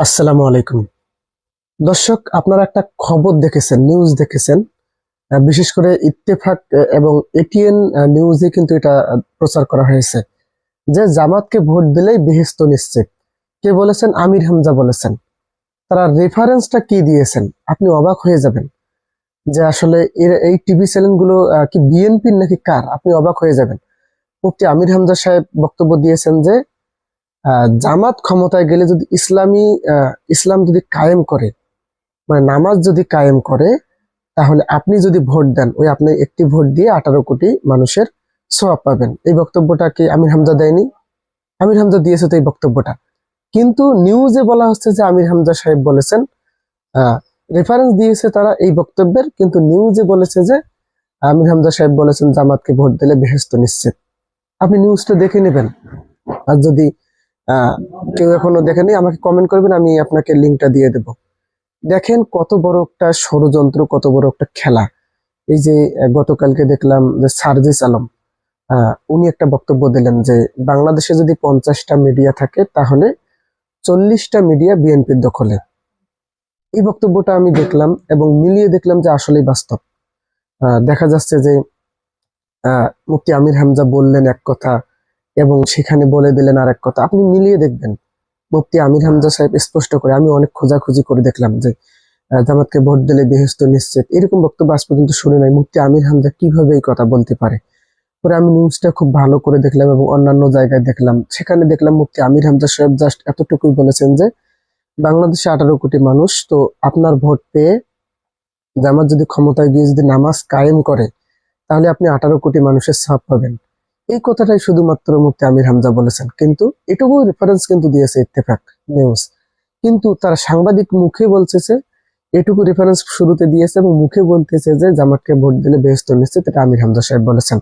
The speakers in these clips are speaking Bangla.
আসসালামু আলাইকুম। দর্শক, আপনারা একটা খবর দেখেছেন নিউজ দেখেছেন। বিশেষ করে ইত্তেফাক এবং এটিএন নিউজে কিন্তু এটা প্রচার করা হয়েছে। যে জামাতকে ভোট দিলেই বেহেস্ত নিশ্চিত। কে বলেছেন? আমির হামজা বলেছেন। তারা রেফারেন্সটা কি দিয়েছেন? আপনি অবাক হয়ে যাবেন। যে আসলে এর- এই টিভি চ্যানেলগুলো কি বিএনপির নাকি কার? আপনি অবাক হয়ে যাবেন। মুফতি আমির হামজা সাহেব বক্তব্য দিয়েছেন যে জামাত ক্ষমতায় গেলে যদি ইসলামী ইসলাম যদি কায়েম করে মানে নামাজ যদি কায়েম করে, তাহলে আপনি যদি ভোট দেন, ওই আপনি একটি ভোট দিয়ে আঠারো কোটি মানুষের সওয়াব পাবেন। এই বক্তব্যটা কি আমির হামজা দেয়নি? আমির হামজা দিয়েছে তো এই বক্তব্যটা। কিন্তু নিউজে বলা হচ্ছে যে আমির হামজা সাহেব বলেছেন রেফারেন্স দিয়েছে তারা এই বক্তব্যের, কিন্তু নিউজে বলেছে যে আমির হামজা সাহেব বলেছেন জামাতকে ভোট দিলে বেহেস্ত নিশ্চিত। আপনি নিউজটা দেখে নেবেন। আর যদি কেউ এখনও দেখেনি, আমাকে কমেন্ট করবেন, আমি আপনাকে লিঙ্কটা দিয়ে দেব। দেখেন কত বড় একটা ষড়যন্ত্র, কত বড় একটা খেলা। এই যে গতকালকে দেখলাম যে সার্জিস আলম উনি একটা বক্তব্য দিলেন যে, বাংলাদেশে যদি পঞ্চাশটা মিডিয়া থাকে, তাহলে চল্লিশটা মিডিয়া বিএনপির দখলে। এই বক্তব্যটা আমি দেখলাম এবং মিলিয়ে দেখলাম যে আসলেই বাস্তব। দেখা যাচ্ছে যে মুফতি আমির হামজা বললেন এক কথা এবং সেখানে বলে দিলেন আর এক কথা। আপনি মিলিয়ে দেখবেন। মুফতি আমির হামজা সাহেব স্পষ্ট করে, আমি অনেক খোঁজাখুঁজি করে দেখলাম যে জামাতকে ভোট দিলে বেহেস্ত নিশ্চিত। এরকম বক্তব্য আজ পর্যন্ত শুনে নাই। মুফতি আমির হামজা কীভাবে এই কথা বলতে পারে? পরে আমি নিউজটা খুব ভালো করে দেখলাম এবং অন্যান্য জায়গায় দেখলাম। সেখানে দেখলাম মুফতি আমির হামজা সাহেব জাস্ট এতটুকুই বলেছেন যে, বাংলাদেশে আঠারো কোটি মানুষ, তো আপনার ভোট পেয়ে জামাত যদি ক্ষমতায় গিয়ে যদি নামাজ কায়েম করে, তাহলে আপনি আঠারো কোটি মানুষের ছাপ পাবেন। এই কথাটাই শুধুমাত্র মুফতি আমির হামজা বলেছেন। কিন্তু এটুকু রেফারেন্স কিন্তু দিয়েছে ইত্তেফাক নিউজ কিন্তু তার সাংবাদিক মুখে বলতেছে এটুকু রেফারেন্স শুরুতে দিয়েছে এবং মুখে বলতেছে যে, জামাতকে ভোট দিলে বেহস্ত নিশ্চিত, এটা আমির হামজা সাহেব বলেছেন।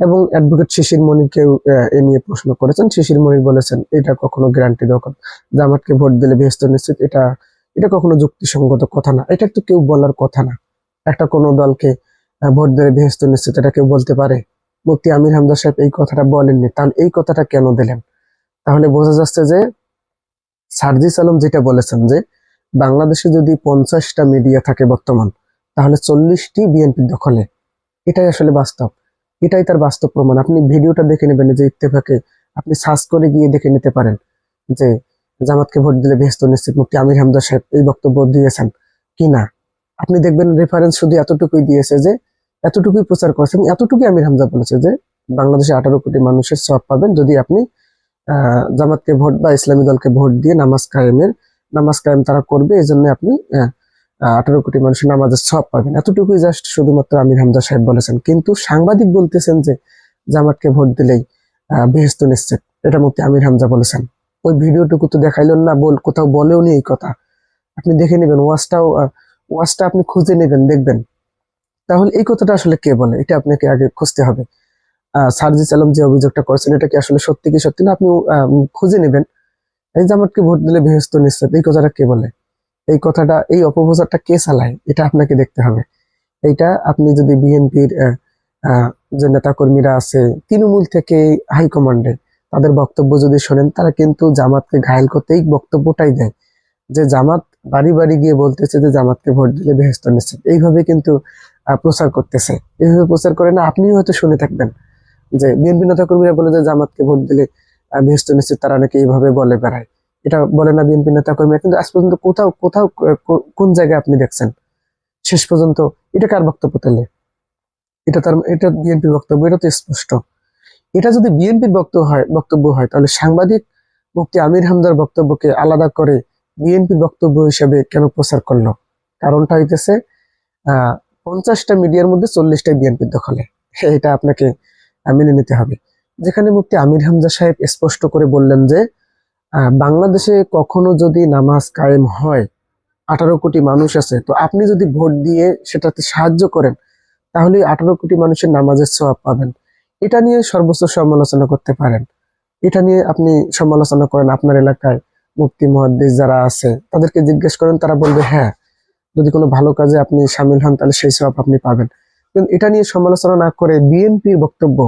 এবং অ্যাডভোকেট শিশির মনিরকেও এ নিয়ে প্রশ্ন করেছেন। শিশির মনির বলেছেন, এটা কখনো গ্যারান্টি কথা। জামাতকে ভোট দিলে বেহস্ত নিশ্চিত, এটা এটা কখনো যুক্তিসঙ্গত কথা না। এটা তো কেউ বলার কথা না। একটা কোনো দলকে ভোট দিলে বেহস্ত নিশ্চিত, এটা কেউ বলতে পারে। মুফতি আমির হামজা সাহেব এই কথাটা বলেননি। তাহলে এই কথাটা কেন দিলেন? তাহলে বোঝা যাচ্ছে যে সার্জিস আলম যেটা বলেছেন যে বাংলাদেশে যদি পঞ্চাশটা মিডিয়া থাকে বর্তমান, তাহলে চল্লিশটি বিএনপির দখলে। এটাই আসলে বাস্তব। এটাই তার বাস্তব প্রমাণ। আপনি ভিডিওটা দেখে নেবেন যে ইত্তেফাকে আপনি সার্চ করে গিয়ে দেখে নিতে পারেন যে জামাতকে ভোট দিলে বেহস্ত নিশ্চিত মুক্তি আমির হামজা সাহেব এই বক্তব্য দিয়েছেন কি না আপনি দেখবেন রেফারেন্স শুধু এতটুকুই দিয়েছে যে এতটুকুই প্রচার করেছেন, এতটুকুই আমির হামজা বলেছে যে বাংলাদেশে আঠারো কোটি মানুষের সব পাবেন যদি আপনি জামাতকে ভোট বা ইসলামী দলকে ভোট দিয়ে নামাজ কায়েমের, নামাজ কায়েম তারা করবে, এই জন্য আপনি আঠারো কোটি মানুষের নামাজের সব পাবেন। এতটুকুই জাস্ট শুধুমাত্র আমির হামজা সাহেব বলেছেন। কিন্তু সাংবাদিক বলতেছেন যে জামাতকে ভোট দিলেই বেহেস্ত নিশ্চিত। এটা মধ্যে আমির হামজা বলেছেন। ওই ভিডিওটুকু তো দেখাইলেন না, বল, কোথাও বলেও নি এই কথা। আপনি দেখে নেবেন, ওয়াজটাও ওয়াজটা আপনি খুঁজে নেবেন, দেখবেন। তাহলে এই কথাটা আসলে কে বলে? এটা আপনাকে আগে খুঁজতে হবে। সার্জিস আলম যে অভিযোগটা করেছেন, এটা কি আসলে সত্যি কি সত্যি না? আপনি খুঁজে নেবেন। এই জামাতকে ভোট দিলে বেহেস্ত নিশ্চিত এই কথাটা কে বলে? এই কথাটা, এই অপপ্রচারটা কে চালায়? এটা আপনাকে দেখতে হবে। এইটা আপনি যদি বিএনপির যে নেতাকর্মীরা আছে, তৃণমূল থেকে হাইকমান্ডে তাদের বক্তব্য যদি শোনেন, তারা কিন্তু জামাতকে ঘায়ল করতে এই বক্তব্যটাই দেয়। যে জামাত বাড়ি বাড়ি গিয়ে বলতেছে যে জামাতকে ভোট দিলে বেহেস্ত নিশ্চিত এইভাবে কিন্তু প্রচার করতেছে। এইভাবে প্রচার করে না, আপনিও হয়তো শুনে থাকবেন। যে বিএনপি নেতাকর্মীরা বলে যে জামাতকে ভোট দিলে বেহেস্ত নিশ্চিত তারা নাকি এইভাবে বলে বেড়ায়। এটা বলে না বিএনপি নেতাকর্মীরা, কিন্তু আজ পর্যন্ত কোথাও কোথাও কোন জায়গায় আপনি দেখছেন? শেষ পর্যন্ত এটা কার বক্তব্য তাহলে? এটা তার, এটা বিএনপির বক্তব্য, এটা তো স্পষ্ট। এটা যদি বিএনপির বক্তব্য হয় বক্তব্য হয়, তাহলে সাংবাদিক মুক্তি আমির হামদার বক্তব্যকে আলাদা করে বিএনপির বক্তব্য হিসেবে কেন প্রচার করল? কারণটা হইতেছে পঞ্চাশটা মিডিয়ার মধ্যে চল্লিশটাই বিএনপির দখলে। এটা আপনাকে মেনে নিতে হবে। যেখানে মুফতি আমির হামজা সাহেব স্পষ্ট করে বললেন যে বাংলাদেশে কখনো যদি নামাজ কায়েম হয়, আঠারো কোটি মানুষ আছে, তো আপনি যদি ভোট দিয়ে সেটাতে সাহায্য করেন, তাহলে আঠারো কোটি মানুষের নামাজের সওয়াব পাবেন। এটা নিয়ে সর্বোচ্চ সমালোচনা করতে পারেন। এটা নিয়ে আপনি সমালোচনা করেন আপনার এলাকায় মুক্তি মহাদ্দিস যারা আছে, তাদেরকে জিজ্ঞেস করেন, তারা বলবে হ্যাঁ যদি কোনো ভালো কাজে আপনি সামিল হন, তাহলে সেই সব আপনি পাবেন। কিন্তু এটা নিয়ে সমালোচনা না করে বিএনপির বক্তব্য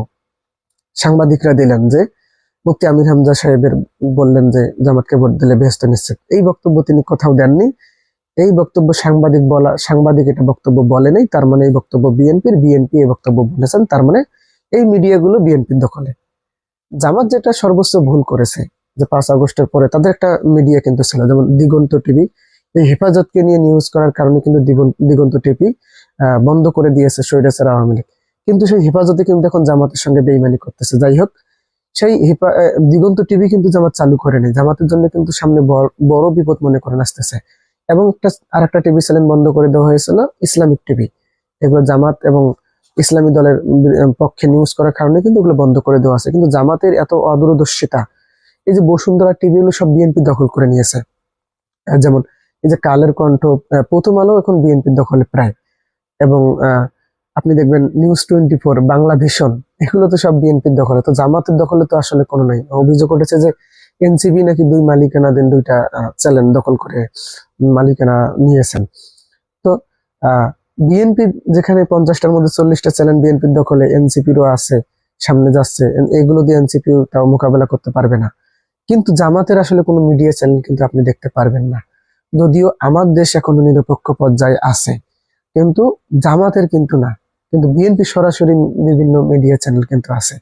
সাংবাদিকরা দিলেন যে, মুফতি আমির হামজা সাহেবের বললেন যে, জামাতকে ভোট দিলে বেহস্ত নিশ্চিত। এই বক্তব্য তিনি কোথাও দেননি। এই বক্তব্য সাংবাদিক বলা, সাংবাদিক এটা বক্তব্য বলে নাই, তার মানে এই বক্তব্য বিএনপির, বিএনপি এই বক্তব্য বলেছেন, তার মানে এই মিডিয়াগুলো বিএনপির দখলে। জামাত যেটা সর্বোচ্চ ভুল করেছে, যে পাঁচ আগস্টের পরে, তাদের একটা মিডিয়া কিন্তু ছিল, যেমন দিগন্ত টিভি এই হেফাজতকে নিয়ে নিউজ করার কারণে কিন্তু দিগন্ত আহ, বন্ধ করে দিয়েছে সৈরাসের আওয়ামী লীগ। কিন্তু সেই হেফাজতে কিন্তু এখন জামাতের সঙ্গে বেইমানি করতেছে। যাই হোক সেই হেফা- দিগন্ত টিভি কিন্তু জামাত চালু করেনি জামাতের জন্য কিন্তু সামনে বড়- বিপদ মনে করে আসতেছে। এবং একটা আর একটা টিভি চ্যানেল বন্ধ করে দেওয়া হয়েছিল ইসলামিক টিভি। এগুলো জামাত এবং ইসলামী দলের পক্ষে নিউজ করার কারণে কিন্তু এগুলো বন্ধ করে দেওয়া আছে। কিন্তু জামাতের এত অদূরদর্শিতা এই যে বসুন্ধরা টিভি গুলো সব বিএনপি দখল করে নিয়েছে। যেমন এই যে কালের কণ্ঠ প্রথম আলো এখন বিএনপির দখলে প্রায়। এবং আপনি দেখবেন news twenty four Bangla vision এগুলো তো সব বিএনপির দখলে। তো জামাতের দখলে তো আসলে কোনো নাই। অভিযোগ উঠেছে যে এনসিপি নাকি দুই মালিকানাধীন দুইটা চ্যানেল দখল করে মালিকানা নিয়েছেন। তো বিএনপি যেখানে পঞ্চাশটার মধ্যে চল্লিশটা চ্যানেল বিএনপির দখলে এনসিপিরও আছে, সামনে যাচ্ছে। এগুলো দিয়ে এনসিপি তাও মোকাবেলা করতে পারবে না। কিন্তু জামাতের আসলে কোনো মিডিয়া চ্যানেল কিন্তু আপনি দেখতে পারবেন না। যদিও আমার দেশ এখনও নিরপেক্ষ পর্যায়ে আছে। কিন্তু জামাতের কিন্তু না। কিন্তু বিএনপি সরাসরি বিভিন্ন মিডিয়া চ্যানেল কিন্তু আছে।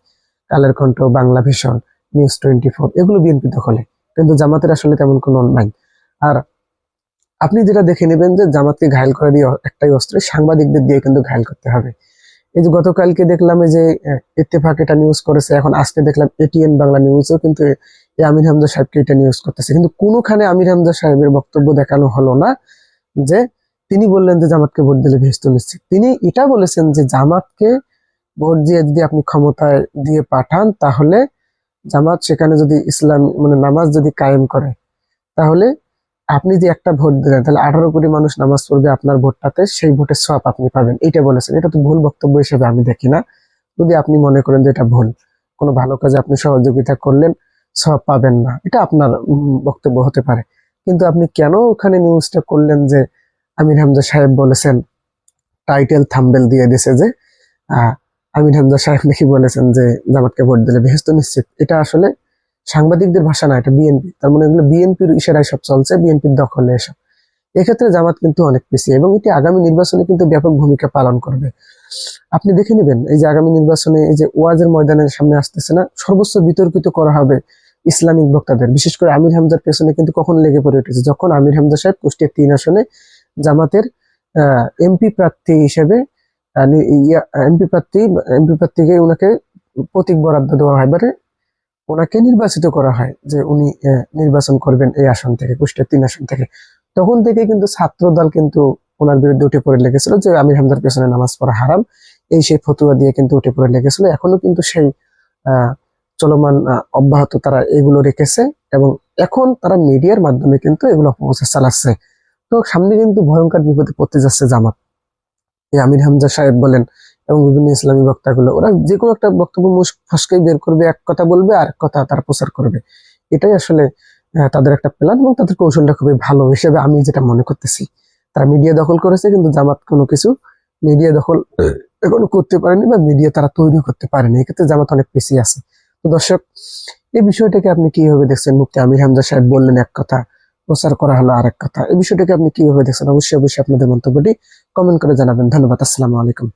Kaler Kantho, Bangla vision news twenty four এগুলো বিএনপি দখলে কিন্তু জামাতের আসলে তেমন কোনো নাই। আর আপনি যেটা দেখে নেবেন যে জামাতকে ঘায়ল করে দিয়ে একটাই অস্ত্র, সাংবাদিকদের দিয়ে কিন্তু ঘায়ল করতে হবে। এই যে গতকালকে দেখলাম যে ইত্তেফাক এটা নিউজ করেছে। এখন আজকে দেখলাম এটিএন বাংলা নিউজও কিন্তু এই আমির হামজা সাহেবকে এটা নিউজ করতেছে। কিন্তু কোনোখানে আমির হামজা সাহেবের বক্তব্য দেখানো হলো না যে তিনি বললেন যে জামাতকে ভোট দিলে ভেস্ত নিশ্চিত। তিনি এটা বলেছেন যে জামাতকে ভোট দিয়ে যদি আপনি ক্ষমতায় দিয়ে পাঠান, তাহলে জামাত সেখানে যদি ইসলাম মানে নামাজ যদি কায়েম করে, তাহলে আপনি যে একটা ভোট দিলেন, তাহলে আঠারো কোটি মানুষ নামাজ পড়বে আপনার ভোটটাতে, সেই ভোটের সব আপনি পাবেন। এটা বলেছেন। এটা তো ভুল বক্তব্য হিসেবে আমি দেখি না। যদি আপনি মনে করেন যে এটা ভুল, কোনো ভালো কাজে আপনি সহযোগিতা করলেন সব পাবেন না। এটা আপনার বক্তব্য হতে পারে। কিন্তু আপনি কেন ওখানে নিউজটা করলেন যে আমির হামজা সাহেব বলেছেন টাইটেল থাম্বেল দিয়ে দিছে যে আমির হামজা সাহেব নাকি বলেছেন যে জামাতকে ভোট দিলে বেহেস্ত নিশ্চিত। এটা আসলে সাংবাদিকদের ভাষা না, এটা বিএনপি তার মানে এগুলো বিএনপির ইশারায় সব চলছে বিএনপির দখলে এসব। এক্ষেত্রে জামাত কিন্তু অনেক পিছিয়ে এবং এটি আগামী নির্বাচনে কিন্তু ব্যাপক ভূমিকা পালন করবে। আপনি দেখে নেবেন, এই যে আগামী নির্বাচনে এই যে ওয়াজের ময়দানের সামনে আসতেছে না সর্বোচ্চ বিতর্কিত করা হবে। ইসলামিক বক্তাদের। বিশেষ করে আমির হামজার পেছনে কিন্তু কখন লেগে পড়ে উঠেছে। যখন আমির হামজা সাহেব কুষ্টিয়ার তিন আসনে জামাতের এমপি প্রার্থী হিসেবে এমপি প্রার্থী এমপি প্রার্থীকে ওনাকে প্রতীক বরাদ্দ দেওয়া হয় এবারে ওনাকে নির্বাচিত করা হয় যে উনি নির্বাচন করবেন এই আসন থেকে কুষ্টিয়ার তিন আসন থেকে। তখন থেকে কিন্তু ছাত্র দল কিন্তু ওনার বিরুদ্ধে উঠে পড়ে লেগেছিল যে আমির হামদার পেছনে নামাজ পড়া হারাম এই সেই ফতুয়া দিয়ে কিন্তু উঠে পড়ে লেগেছিল। এখনও কিন্তু সেই আহ, চলমান অব্যাহত তারা এগুলো রেখেছে এবং এখন তারা মিডিয়ার মাধ্যমে কিন্তু এগুলো অপপ্রচার চালাচ্ছে। তো সামনে কিন্তু ভয়ঙ্কর বিপদে পড়তে যাচ্ছে জামাত। এই আমির হামজা সাহেব বলেন এবং বিভিন্ন ইসলামী বক্তাগুলো ওরা যে কোনো একটা বক্তব্য মুখ ফসকেই বের করবে এক কথা বলবে আর কথা তারা প্রচার করবে। এটাই আসলে তাদের একটা প্ল্যান এবং তাদের কৌশলটা খুবই ভালো। হিসেবে আমি যেটা মনে করতেছি তারা মিডিয়া দখল করেছে কিন্তু জামাত কোনো কিছু মিডিয়া দখল এখনও করতে পারেনি বা মিডিয়া তারা তৈরি করতে পারেনি। এক্ষেত্রে জামাত অনেক পিছিয়ে আছে। দর্শক, এই বিষয়টাকে আপনি কীভাবে দেখছেন? মুক্তি আমির হামজা সাহেব বললেন এক কথা, প্রচার করা হলো আরেক কথা। এই বিষয়টাকে আপনি কীভাবে দেখছেন? অবশ্যই অবশ্যই আপনাদের মন্তব্যটি কমেন্ট করে জানাবেন। ধন্যবাদ, আসসালামু আলাইকুম।